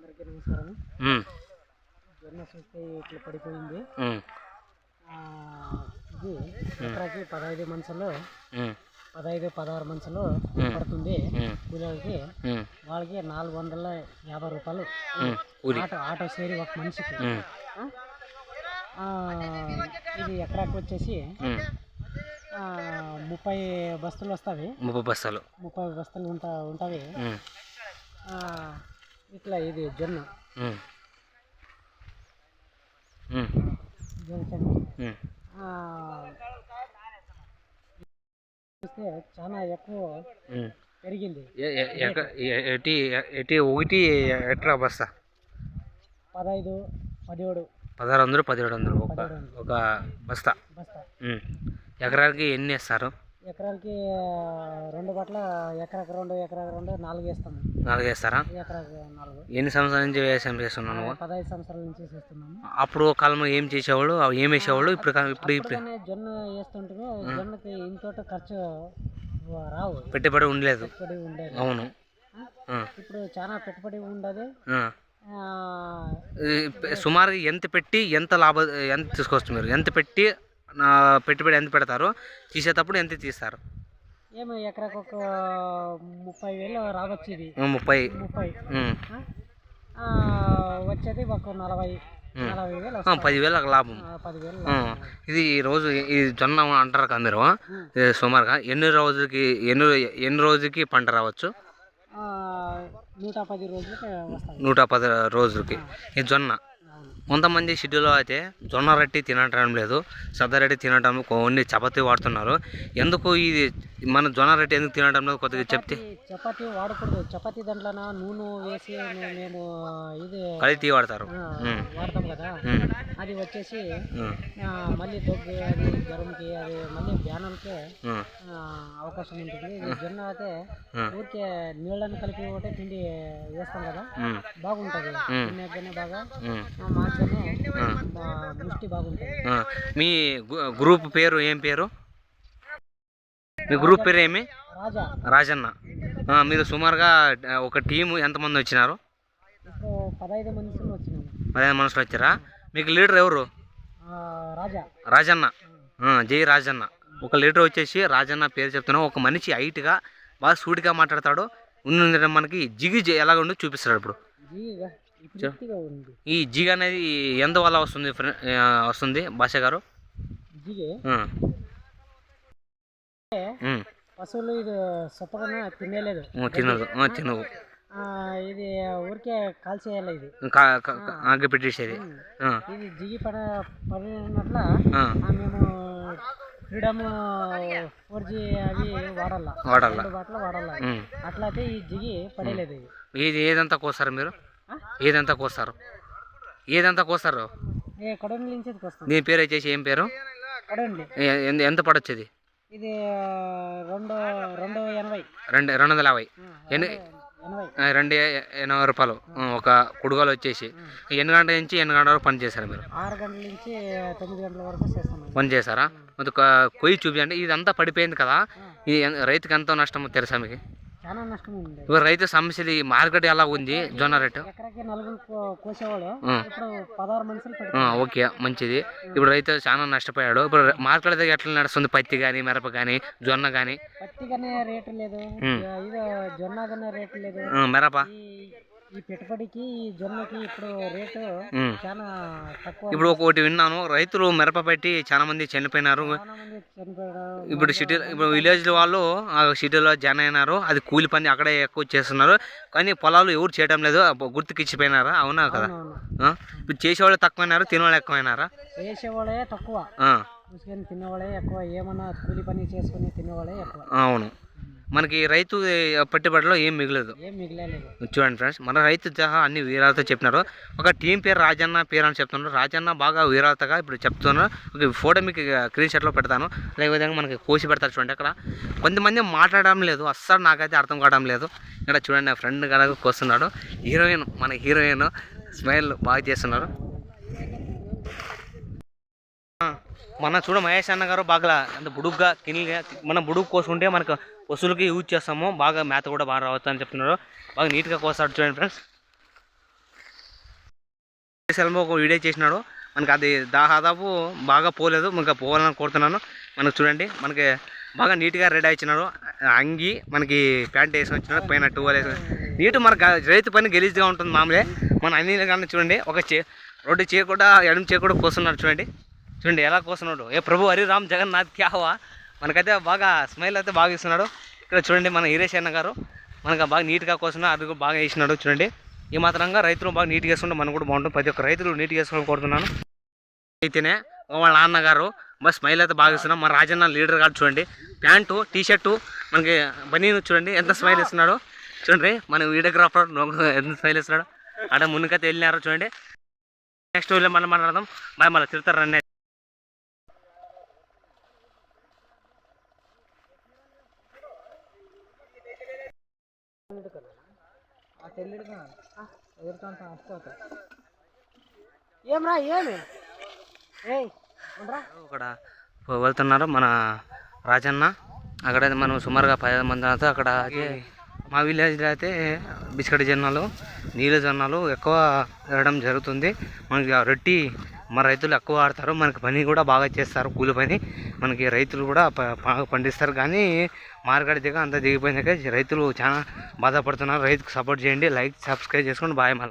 అందరికీ నమస్కారం. జొన్న చూస్తే ఇట్లా పడిపోయింది. ఇది ఎకరాకి పదహైదు మనసులు ఉమ్, పదహైదు పదహారు మనసులు మ్మ్. పడుతుంది. కూలీలకి వాళ్ళకి నాలుగు వందల యాభై రూపాయలు ఆటో ఆటో సేరి ఒక మనిషికి. ఇది ఎకరాకి వచ్చేసి ముప్పై బస్తులు వస్తాయి. ముప్పై బస్తాలు. ముప్పై బస్తులు ఉంటా ఉంటాయి. ఇట్లా ఇది జొన్న. చూస్తే చాలా ఎక్కువ. పెరిగింది. ఎటి ఎటి ఒకటి ఎట్రా బస్తా? పదహైదు పదిహేడు. పదహారు వందలు పదిహేడు వందలు ఒక ఒక బస్తా. బస్తా. ఎకరానికి ఎన్ని వేస్తారు? ఎకరానికి రెండు బట్ల ఎకరాకి రెండు ఎకరాకి రెండు నాలుగు వేస్తాము. నాలుగు వేస్తారా? ఎకరాకి నాలుగు. ఎన్ని సంవత్సరాల నుంచి వ్యవసాయం చేస్తున్నావు నువ్వు? పదహైదు సంవత్సరాల నుంచి చేస్తున్నాము. అప్పుడు కాలంలో ఏం చేసేవాళ్ళు? ఏం వేసేవాళ్ళు? ఇప్పుడు ఇప్పుడు ఇప్పుడు జొన్న వేస్తుంటే జొన్నకి ఇంతోట ఖర్చు రావు. పెట్టుబడి ఉండలేదు. అవును. ఇప్పుడు చాలా పెట్టుబడి ఉండదు. సుమారుగా ఎంత పెట్టి ఎంత లాభ ఎంత తీసుకోవచ్చు మీరు ఎంత పెట్టి నా పెట్టుబడి ఎంత పెడతారు? తీసేటప్పుడు ఎంత తీస్తారు? ఏమో ఎకరాకి ఒక ముప్పై వేలు రావచ్చు ఇది ముప్పై. ముప్పై. వచ్చేది ఒక నలభై. పదివేల లాభం. పదివేలు ఆ, ఇది ఈ రోజు ఈ జొన్న అంటారు కదా మీరు? సుమారుగా ఎన్ని రోజులకి ఎన్ని ఎన్ని రోజులకి పంట రావచ్చు? నూట పది రోజులకి నూట పది రోజులకి. ఈ జొన్న. కొంతమంది షెడ్యూల్లో అయితే జొన్న రొట్టి తినటం లేదు సద్ద రొట్టి తినటం కొన్ని చపాతీ వాడుతున్నారు. ఎందుకు ఇది మన జొన్న రొట్టి ఎందుకు తినటం లేదు? కొద్దిగా చెప్తే చపాతీ- వాడకూడదు. చపాతీ దాంట్లో నూనె వేసి మేము ఇది కలిపి వాడతారు. వాడతాం కదా. అది వచ్చేసి మళ్ళీ దగ్గు అది జ్వరంకి అది మళ్ళీ ఆ, అవకాశం ఉంటుంది. జొన్న అయితే ఊరికే నీళ్ళని కలిపి ఒకటే తిండి వేస్తాం కదా. బాగుంటుంది. ఉమ్. తినేకనే బాగా బా- ముష్టి బాగుంటుంది. మీ గ్రూప్ పేరు ఏం పేరు? మీ గ్రూప్ పేరు ఏమి? రాజా. రాజన్న. మీరు సుమారుగా ఒక టీము ఎంతమంది వచ్చినారు? పదహైదు మనుషులు వచ్చారా? మీకు లీడర్ ఎవరు? రాజన్న. జై రాజన్న. ఒక లీడర్ వచ్చేసి రాజన్న పేరు చెప్తున్నా ఒక మనిషి హైట్గా బాగా సూటిగా మాట్లాడతాడు. ఉన్న మనకి జిగి ఎలాగ ఉందో చూపిస్తాడు ఇప్పుడు. ఈ జిగ్ అనేది ఎందువల్ల వస్తుంది ఫ్రెండ్ ఆ, వస్తుంది? భాష గారు. పశువులు ఇది సొప్పగా తినేలేదు. తినదు. తినవు. ఇది ఊరికే కాల్చేయాలి ఇది. ఆగి పెట్టేసేది. ఇది జిగి పడ పడినట్ల మేము ఫ్రీడమ్ ఫోర్ జీ అవి వాడాల. వాడాల. బాటలు వాడాల. అట్లయితే ఈ జిగి పడేలేదు ఇది. ఏదంతా కోస్తారు మీరు? ఏదంతా కోస్తారు? ఏదంతా కోస్తారు? దీని పేరు వచ్చేసి ఏం పేరు? ఎంత- ఎంత పడొచ్చు ఇది రెండు రెండు ఎనభై. రెండు రెండు వందల యాభై. ఎన్ని రెండు ఎనభై. రూపాయలు. ఒక కుడుగోలు వచ్చేసి. ఎన్ని గంటల నుంచి ఎన్ని గంటల వరకు పని చేశారు మీరు? ఆరు గంటల నుంచి తొమ్మిది గంటల వరకు చేస్తున్నాం పని చేశారా? ఒక కొయ్యి చూపించండి ఇదంతా పడిపోయింది కదా? ఇది రైతుకి ఎంతో నష్టం తెలుసా మీకు? చాలా నష్టం ఉంది ఇప్పుడు రైతు సమస్యలు ఈ మార్కెట్ ఎలా ఉంది? జొన్న రేటు? ఎకరాకి నలుగురు కో- కోసేవాళ్ళు ఆ. ఇప్పుడు పదహారు మనుషులు ఆ, పెడతారు ఓకే మంచిది. ఇప్పుడు రైతు చాలా నష్టపోయాడు. ఇప్పుడు మార్కెట్ దగ్గర ఎట్లా నడుస్తుంది? పత్తి కానీ మిరప కానీ జొన్న కానీ పత్తిగానే రేటు లేదు. ఉమ్. ఇది జొన్నగానే రేటు లేదు. మిరప? ఈ ఈ పెట్టుబడికి ఈ జొన్నకి ఇప్పుడు రేటు. చాలా తక్కువ ఇప్పుడు ఒకటి విన్నాను రైతులు మిరప పెట్టి చాలా మంది చనిపోయినారు. ఇప్పుడు సిటీ ఇప్పుడు విలేజ్ వాళ్ళు ఆ సిటీలో జాయిన్ అయినారు అది కూలి పని అక్కడే ఎక్కువ చేస్తున్నారు. కానీ పొలాలు ఎవరు చేయడం లేదు అబ్బ గుర్తుకి ఇచ్చిపోయినారా అవునా కదా? ఇప్పుడు చేసేవాళ్ళు తక్కువైనారు తినేవాళ్ళు ఎక్కువైనారా? చేసేవాళ్ళే తక్కువ. తినేవాళ్ళే ఎక్కువ ఏమన్నా కూలి పని చేసుకొని తినేవాళ్ళే ఎక్కువ. అవును. మనకి రైతు పెట్టుబడిలో ఏం మిగలదు. చూడండి ఫ్రెండ్స్ మన రైతు సహా అన్ని వీరాలతో చెప్పినారు. ఒక టీం పేరు రాజన్న పేరు అని చెప్తున్నారు. రాజన్న బాగా వీరాలతగా ఇప్పుడు చెప్తున్నారు. ఒక ఫోటో మీకు స్క్రీన్ షాట్లో పెడతాను. అదేవిధంగా మనకి కోసి పెడతారు చూడండి అక్కడ. కొంతమంది మాట్లాడడం లేదు. అస్సలు నాకైతే అర్థం కావడం లేదు. ఇక్కడ చూడండి నా ఫ్రెండ్ కనుక కోస్తున్నాడు హీరోయిన్ మన హీరోయిన్ స్మైల్ బాగా చేస్తున్నారు. మన చూడ మహేష్ అన్న గారు బాగా అంత బుడుగ్గా కినిగా మనం బుడుగు కోసుకుంటే మనకు పశువులకి యూజ్ చేస్తాము. బాగా మేత కూడా బాగా రావచ్చు అని చెప్తున్నారు. బాగా నీట్గా కోస్తాడు చూడండి ఫ్రెండ్స్ సెల్ఫ్ ఒక వీడియో చేసినాడు. మనకి అది దాదాపు బాగా పోలేదు. ఇంకా పోవాలని కోరుతున్నాను. మనకు చూడండి మనకి బాగా నీట్గా రెడీ ఇచ్చినారు అంగి మనకి ప్యాంట్ వేసుకొని వచ్చినారు పైన టూవల్ వేసుకొని. నీట్ మనకు రైతు పని గలీజ్గా ఉంటుంది మామూలే. మన అన్ని కానీ చూడండి ఒక చే రోడ్డు చేయకుండా ఎడమ చేయకుండా కోస్తున్నాడు చూడండి. చూడండి ఎలా కోస్తున్నాడు ఏ ప్రభు హరి రామ్ జగన్నాథ్ క్యావా మనకైతే బాగా స్మైల్ అయితే బాగా ఇస్తున్నాడు. ఇక్కడ చూడండి మన హీరేష్ అన్న గారు. మనకు బాగా నీట్గా కోస్తున్నాడు అది బాగా వేసినాడు చూడండి. ఈ మాత్రంగా రైతులు బాగా నీట్గా వేసుకుంటే మనకు కూడా బాగుంటుంది. ప్రతి ఒక్క రైతులు నీట్గా వేసుకోవడం కోరుతున్నాను. అయితేనే వాళ్ళ నాన్నగారు బస్ స్మైల్ అయితే బాగా ఇస్తున్నాం మన రాజన్న లీడర్ గారు చూడండి. ప్యాంటు టీ షర్టు మనకి బనీను చూడండి. ఎంత స్మైల్ ఇస్తున్నాడు. చూడండి మన వీడియోగ్రాఫర్ ఎంత స్మైల్ ఇస్తున్నాడు. అక్కడ ముందుకైతే వెళ్ళినారు చూడండి. నెక్స్ట్ వీళ్ళు మనం మాట్లాడదాం. బాయ్ మళ్ళీ తిరుతారు ఏమ్రా ఏమి? ఏయ్ ఉండరా. అక్కడ వెళ్తున్నారు మన రాజన్న. అక్కడ మనం సుమారుగా పదిహేను మంది అయితే అక్కడ మా విలేజ్లో అయితే బిస్కెట్ జొన్నలు నీళ్ళ జొన్నలు ఎక్కువ వేయడం జరుగుతుంది. మనకి ఆ రొట్టి మన రైతులు ఎక్కువ ఆడతారు. మనకి పని కూడా బాగా చేస్తారు. కూలి పని మనకి రైతులు కూడా బాగా పండిస్తారు. కానీ మార్కెట్ దిగ అంత దిగిపోయినాక రైతులు చాలా బాధపడుతున్నారు. రైతుకు సపోర్ట్ చేయండి. లైక్ సబ్స్క్రైబ్ చేసుకోండి. బాయ్ మళ్ళీ.